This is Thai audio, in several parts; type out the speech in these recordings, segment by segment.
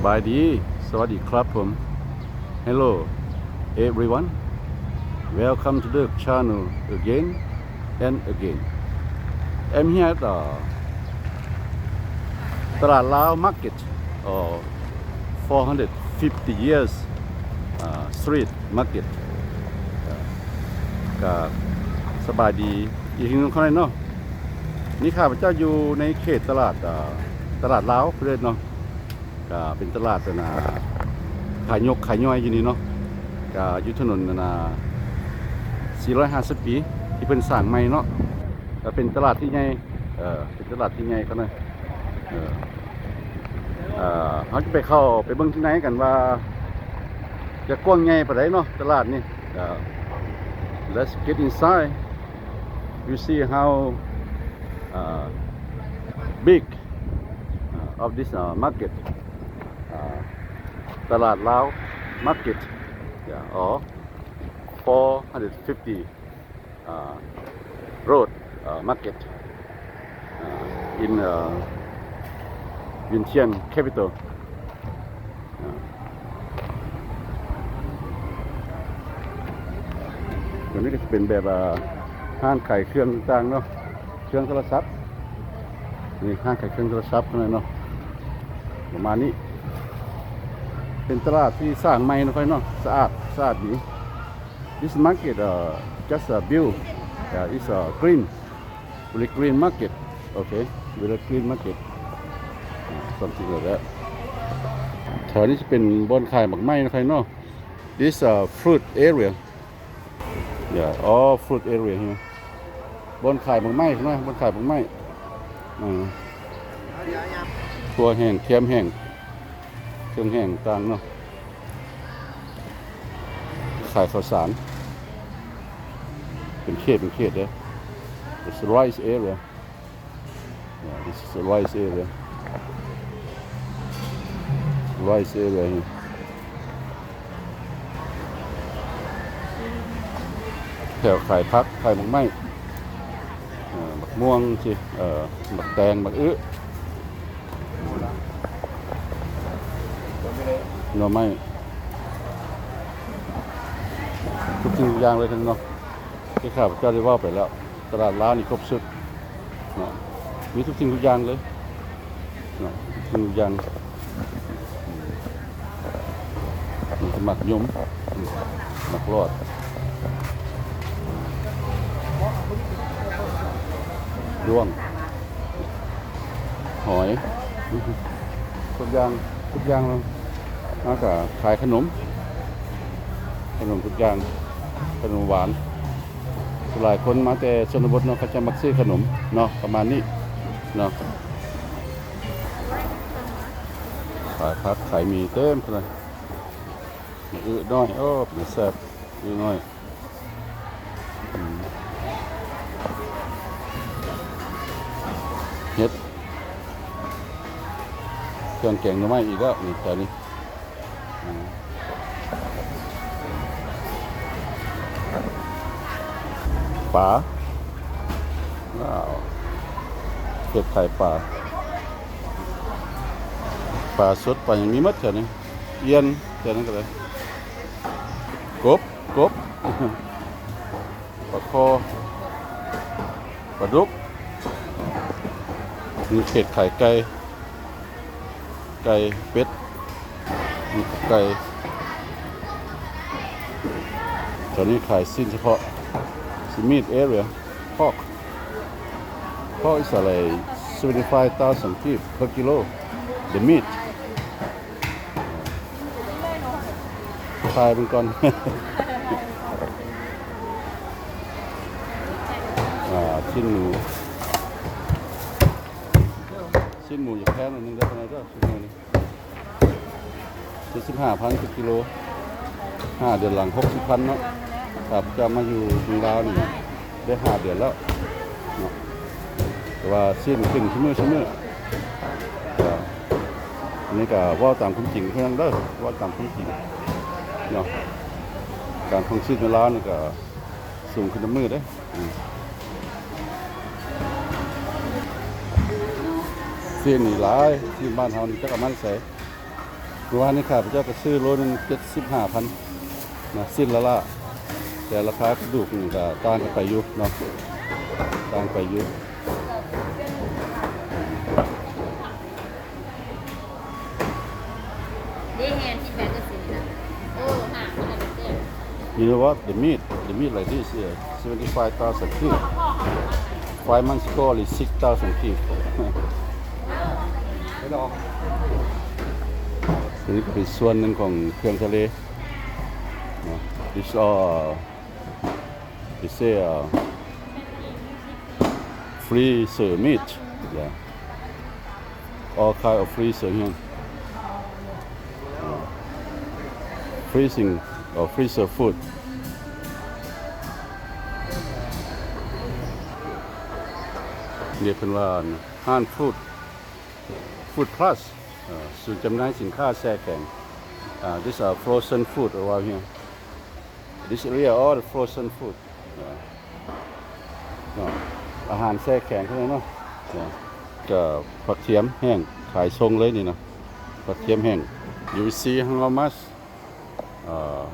สบายดี สวัสดีครับผม Hello everyone Welcome to the channel again and again I'm here at uh, ตลาดลาวมาร์เก็ต450 years uh, street market ก็สบายดีอีกทีนึงข้างในเนาะนี่ข้าพเจ้าอยู่ในเขตตลาดตลาดลาวเพื่อนเนาะ ก็เป็นตลาดนะขายยกขายย่อยอยู่นี่เนาะก็อยู่ถนนนะ450 ปี ที่เป็นสร้างใหม่เนาะก็เป็นตลาดที่ใหญ่เออเป็นตลาดที่ใหญ่เขาหน่อยเออเอ่อเขาจะไปเข้าไปเบิ่งที่ไหนกันว่า จะกว้างใหญ่ปานใดเนาะตลาดนี่ก็ let's get inside you see how uh, big uh, of this uh, market ตลาดลาว market yeah, or 450 uh, road uh, market uh, in uh, Vientiane capital uh, ตัวนี้ก็จะเป็นแบบห้างขายเครื่องต่างเนาะ เครื่องโทรศัพท์ นี่ห้างขายเครื่องโทรศัพท์นั้นเนาะ ประมาณนี้ เป็นตลาดที่สร้างใหม่นะค่อยเนาะสะอาดสะอาดดี This market uh, just a build uh, it's a green very green market okay very green market something like that แถวนี้จะเป็นบอนขายหมักไม้นะค่อยเนาะ This uh, fruit area Yeah, all fruit area here. บนขายบางไม้ใช่ไหมบนขายบางไม้อืมตัวแห้งเทียมแห้ง รื่องแห้งต่างเนาะขายข้าวสาร เป็นเขตเป็นเขตเด้อ It's the rice area yeah, this is the rice area rice area here แถวขายพักขายหมกไม้เอ่อ หมักม่วงสิเอ่อหมักแตงหมักอื้อหน่อไม้ทุกสิ่งทุกอย่างเลยทั้งเนาะที่ข้าพเจ้าได้ว่าไปแล้ว ตลาดล้าวนี่ครบสุดนะมีทุกสิ่งทุกอย่างเลยนะทุกสิ่งทุกอย่างมีหมักยมมหมักรอดด้วง หอยทุกอย่างทุกอย่างเลย แล้วก็ขายขนม ขนมทุกอย่าง ขนมหวานหลายคนมาแต่ชนบทเนาะเขาจะมักซื้อขนมเนาะประมาณนี้เนาะขายพักขายมีเต็มเลยอือน้อยโอ้เป็นแซ่บอือน้อยอืมเฮ็ดเครื่องแกงหน่อไม้อีกแล้วนี่ตอนนี้ ปลาว้าวเห็ดไข่ปลาปลาสดปลาอย่างนี้มัดเถอะนี่เอียนเท่านั้นก็เลยกบกบปลาคอปลาดุกมีเผ็ดไข่ไก่ไก่เป็ดมีไก่ตอนนี้ขายสิ้นเฉพาะ ซิมีดเอเรียพอกพอก is like 75,000 feet per kilo the meat ขายเป็นก่อน อ่าชิ้นหมูชิ้นหมูอย่าแพงหน่อยนึงได้เท่าไหร่ก็ชิ้นหมูนี่เจ็ดสิบห้าพันกิโลห้าเดือนหลังหกสิบพันเนาะ ครับจะมาอยู่เมืองลาวนี่ได้หาเดือนแล้วเนาะแต่ว่าสิ้นขึ้นชิ้นมือชิ้นมือก็อันนี้ก็ว่าตามความจริงเพื่อนเด้อว่าตามความจริงเนาะการท่องชีพในลาวนี่ก็สูงขึ้นน้ำมือเด้อเสียนนี่หลายที่บ้านเฮานี่จักประมาณใส่เมื่อวานนี้ข้าพเจ้าก็ซื้อโลนึงเจ็ดสิบห้าพันนะสิ้นละละ แต่ราคากระดูกนี่ก็ต่างกันไปอยู่เนาะต่างไปอยู่เด้แฮนที่แบกก็สินะโอ้ห่างกันเลยเด้ You know what? The meat, the meat like this here, 75,000 feet. Five months ago, only 6,000 feet. ไม่ลองอันนี้ก็เป็นส่วนหนึ่งของเครื่องทะเลนะ This all they say uh, freezer meat yeah all kind of freezer here Uh, freezing or freezer food เรียกเป็นว่าห้านฟูด Food Plus เอ่อศูนย์จำหน่ายสินค้าแช่แข็ง uh, this are frozen food around here this area all the frozen food เอ่อเนาะอาหารแช่แข็งเท่านั้นเนาะเนาะก็ผักเทียมแห้งขายทรงเลยนี่เนาะผักเทียมแห้ง you will see how much uh,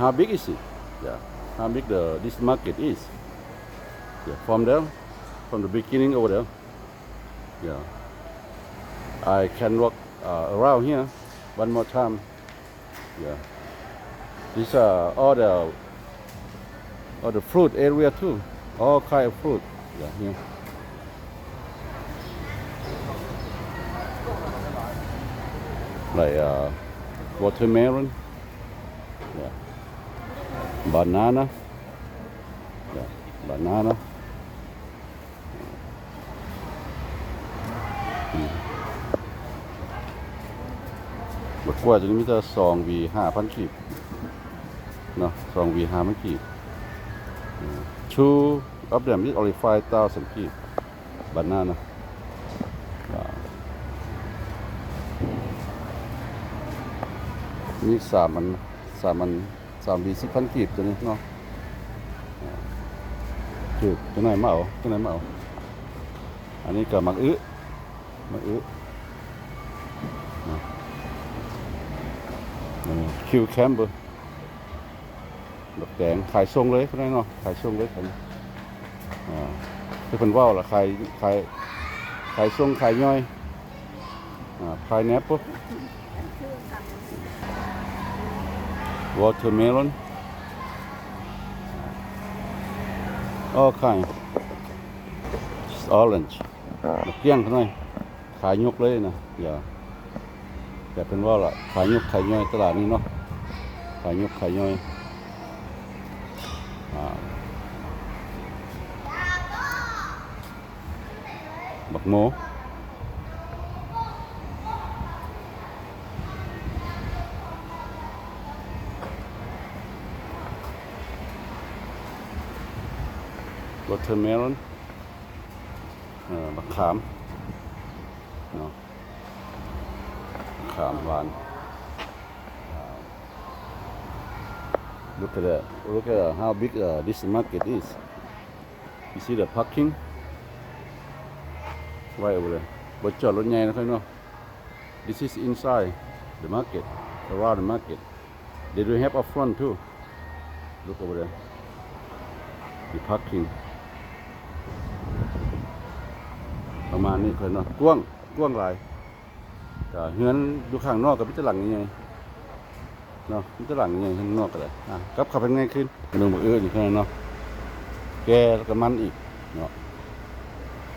how big is it yeah how big the this market is yeah from there from the beginning over there Yeah. I can walk uh, around here one more time. Yeah. These are all the all the fruit area too. All kind of fruit. Yeah, here. Like uh, watermelon. Yeah. Banana. Yeah, banana. บกล้วยตัวนี้มีแต่สองวีห้าพันกีบเนาะสองวีห้าพันกีบ ชูอัพเดมมิสออลิฟายตาสันกีบบานานะมีสามมันสามมันสามวีสิบพันกีบตัวนี้เนาะจุดตัวไหนมาเอาตัวไหนมาเอาอันนี้ก็มักอื้มักอื้อคิวแคมเบอร์ ดอกแดงขายทรงเลยเขาได้เนาะขายทรงเลยครับอ่าคือเป็นว่าวละขายขายขายทรงขายย่อยอ่าขายแนปปุ๊บวอเตอร์เมลอนโอ้ขายออเรนจ์ดอกเกี้ยงเขาหน่อยขายยกเลยนะอย่าแต่เป็นว่าละขายยกขายย่อยตลาดนี้เนาะขายยกขายย่อย บักโมวอเตอร์เมลอนเอ่อบักขามเนาะขามหวาน Look at that. Look at uh, how big uh, this market is. You see the parking? Right over there. บนจอดรถใหญ่นะครับเนาะ This is inside the market, around the market. They do have up front too. Look over there. The parking. ประมาณนี้ครับเนาะกว้างกว้างหลายก็เฮือนอยู่ข้างนอกกับพิจารณาไงเนาะพิจารณาไงข้างนอกก็ได้อะกับขับเป็นไงขึ้นหนึ่องมืออื่นอีกแค่นั้นเนาะแกแล้วก็มันอีกเนาะ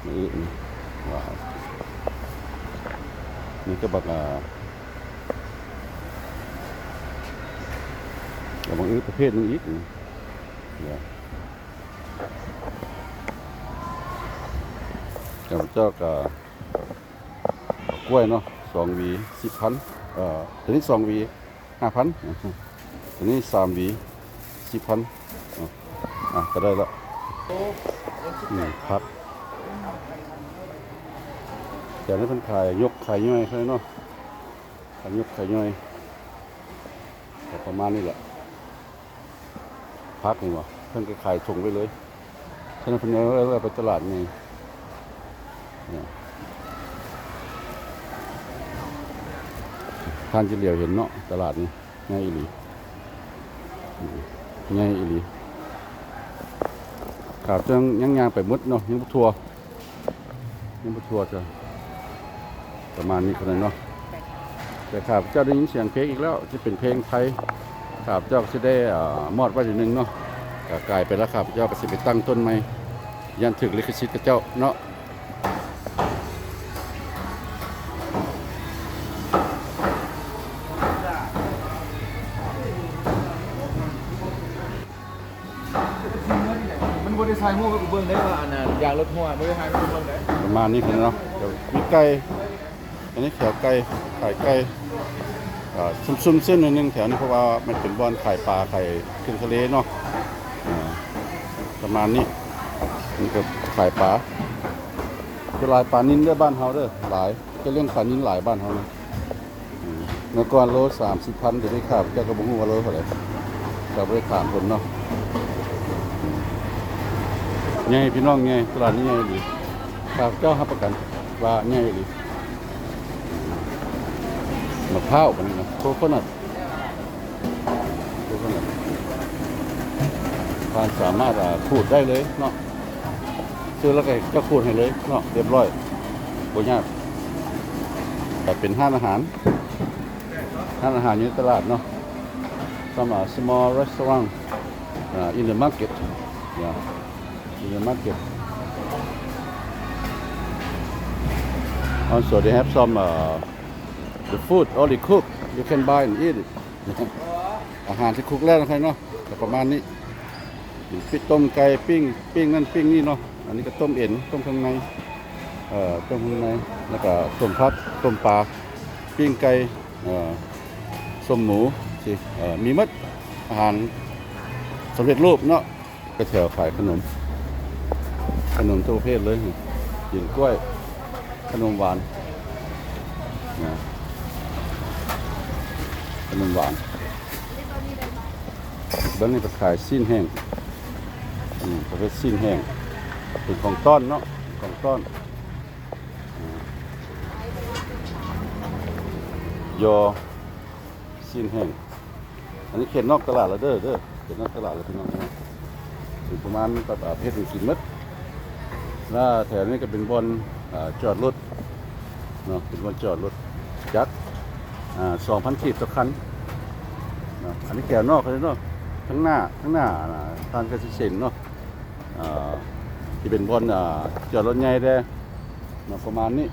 มืออื่น นี่ว้าวนี่ก็บักอ่ากับมืออื่นประเภทหนึงอีกนี่เดี๋ยวกับเจ้าก็กล้วยเนาะสองหวีสิบพันเอ่อตัวนี้สองหวีห้าพันตัวนี้สามหวีสิบพันอะอะก็ได้ละอืม พักแต่นี้เป็นขายยกไขายย่อยใช่เนาะขายยกไขายย่อยประมาณนี้แหละ พักนี่วะเพิ่นก็ขายส่งไปเลยฉะนั้นเพิ่นเอาไปตลาดนี่เนี่ยท่านจะเหลียวเห็นเนาะตลาดนี้ง่ายอีหลีง่ายอีหลีครับจังยังยางไปมุดเนาะยังบ่ทัวยังบ่ทัวจะ ประมาณนี้คนนั้นเนาะแต่ครับเจ้าได้ยินเสียงเพลงอีกแล้วที่เป็นเพลงไทยครับเจ้าก็สิได้อ่ามอดไว้อยู่หนึงเนาะก็กลายไปแล้วครับเจ้าก็สิไปตั้งต้นใหม่ยันถึกลิขสิทธิ์กับเจ้าเนาะมันบริษัทหัวกับเบิ้งได้ว่าอันน่ะยางรถหัวบริษัทมันเบิ้งได้ประมาณนี้คือเนาะเดี๋ยวมีไก่ อันนี้แถวไก่ขายไก่อ่าซุ่มๆเส้นหนึงแถวนี้เพราะว่ามันเป็นบ่อนขายปลาขายเครื่องทะเลเนาะประมาณนี้นี่ก็ขายปลาจะหลายปลานินเด้อบ้านเฮาเด้อหลายจะเลี้ยงปลานินหลายบ้านเฮานะเมื่อก่อนโล30พันเดี๋ยวนี้ครับเจ้าก็บ่ฮู้ว่าโลเท่าไหร่ก็บ่ได้ถามคนเนาะใหญ่พี่น้องใหญ่ตลาดนี้ใหญ่ดีครับเจ้ารับประกันว่าไงดี มะพร้าวกันนี่นะโคโคนัทโคโคนัททานสามารถขูดได้เลยเนาะซื้อแล้วก็จะขูดให้เลยเนาะเรียบร้อยบ่ยากแต่เป็นห้านอาหารห้านอาหารอยู่ตลาดเนาะ some uh, small restaurant uh, in the market yeah in the market Also, they have some uh, the food already cooked. You can buy and eat it. อาหารที่คุกแล้วนะครับเนาะก็ประมาณนี้ปิ้งต้มไก่ปิ้งปิ้งนั่นปิ้งนี่เนาะอันนี้ก็ต้มเอ็นต้มข้างในเอ่อต้มข้างในแล้วก็ต้มพัดต้มปลาปิ้งไก่เอ่อส้มหมูสิเอ่อมีมัดอาหารสำเร็จรูปเนาะก็แถวขายขนม ขนมทุกประเภทเลยกินกล้วยขนมหวานนะ ขนมหวานบ้านนี้ไปขายสิ้นแห้งอืมประเภทสิ้นแห้งเป็นของต้อนเนาะของต้อนยอสิ้นแห้งอันนี้เขตนอกตลาดแล้วเด้อเด้อเขตนอกตลาดแล้วพี่น้องนะถึงประมาณประเภทกินมัดแล้วแถวนี้ก็เป็นบอนจอดรถเนาะเป็นบอนจอดรถจักร สองพันขีดต่อคันอันนี้แก้วนอกเลยเนาะทั้งหน้าทั้งหน้าทางกสิเซนเนาะที่เป็นบอนอ่าจอดรถใหญ่ได้ประมาณนี้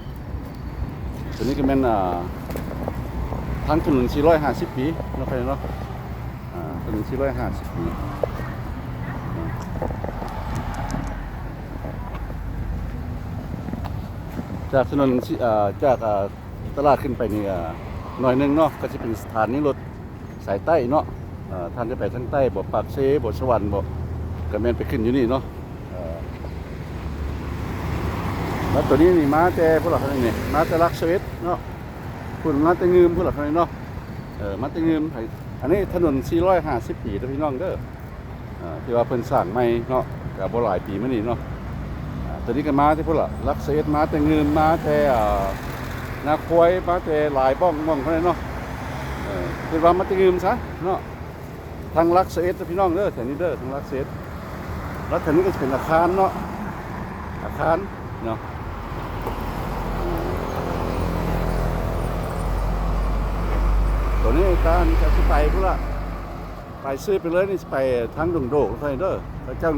ตัวนี้ก็เป็นทางถนน450 ปีเนาะไปเนาะถนน450 ปีจากถนนสิเอ่อจากตลาดขึ้นไปนี่ หน่อยหนึงเนาะก็จะเป็นสถานีรถสายใต้เนาะท่านจะไปทางใต้บ่ปากเซบ่สวรรค์บ่ก็แม่นไปขึ้นอยู่นี่เนาะแล้วตัวนี้นี่มาแต่พวกเราเท่านี้นี่มาแต่ลักสวิตเนาะคุณมาแต่งืมพวกเราเท่านี้เนาะเออมาแต่งืมไผอันนี้ถนน 450 ปีเด้อพี่น้องเด้ออ่าที่ว่าเพิ่นสร้างใหม่เนาะก็บ่หลายปีมานี้เนาะตอนนี้ก็มาที่พวกละลักเซตมาแต่เงินมาแต่อ่า นาควยมาแต่หลายบ้องบ้องเขาเลยเนาะเออคือว่ามาแต่เงินซะเนาะทางลักเซตพี่น้องเด้อแถวนี้เด้อทางลักเซตแล้วแถวนี้ก็จะเป็นอาคารเนาะอาคารเนาะตัวนี้การจะสไปพวกละไปซื้อไปเลยนี่ไปทางดงโดกเท่านั้นเด้อพระเจ้า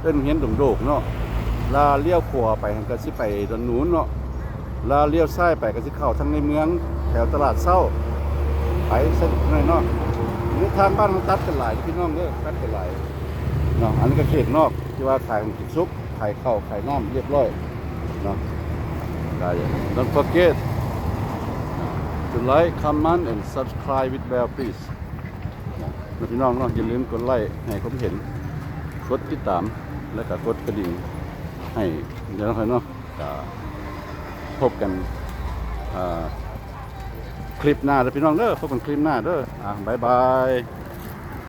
เอิ้นเฮียนดงโดกเนาะลาเลี้ยวขวาไปหันก็สิไปดอนนู้นเนาะ ลาเลี้ยวซ้ายไปก็สิเข้าทางในเมืองแถวตลาดเศร้าไปเส้นหน่อยเนาะนี่ทางบ้านมันตัดกันหลายพี่น้องเด้อตัดกันหลายเนาะอันนี้ก็เขตนอกที่ว่าขายของกินซุปขายข้าวขายน้ำเรียบร้อยเนาะได้ Don't forget to like comment and subscribe with bell please นะพี่น้องเนาะอย่าลืมกดไลค์ให้ผมเห็นกดติดตามแล้วก็กดกระดิ่งให้เดี๋ยวนะครับเนาะ พบกันคลิปหน้าเด้อพี่น้องเด้อพบกันคลิปหน้าเด้ออะบ๊ายบาย